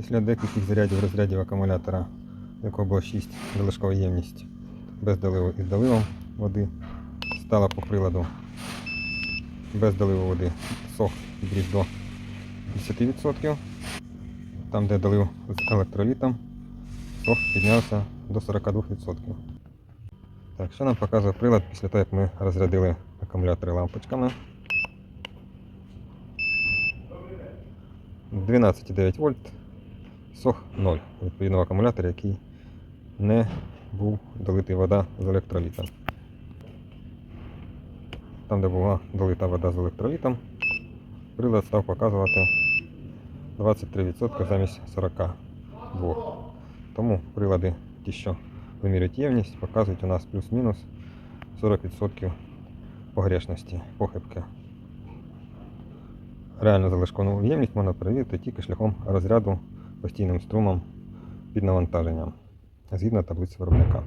Після декількох зарядів розрядів акумулятора, якого було 6 залишкова ємність без доливу і з доливом води, стала по приладу без доливу води сох підріс до 10%. Там, де долив з електролітом, сох піднявся до 42%. Так, що нам показує прилад після того, як ми розрядили акумулятори лампочками. 12,9 вольт, сох 0. Відповідно в акумуляторі, який не був долитий вода з електролітом. Там, де була долита вода з електролітом, прилад став показувати 23% замість 42%. Тому прилади, ті, що вимірюють ємність, показують у нас плюс-мінус 40% погрешності, похибки. Реально залишкову ємність можна перевірити тільки шляхом розряду постійним струмом під навантаженням згідно таблиці виробника.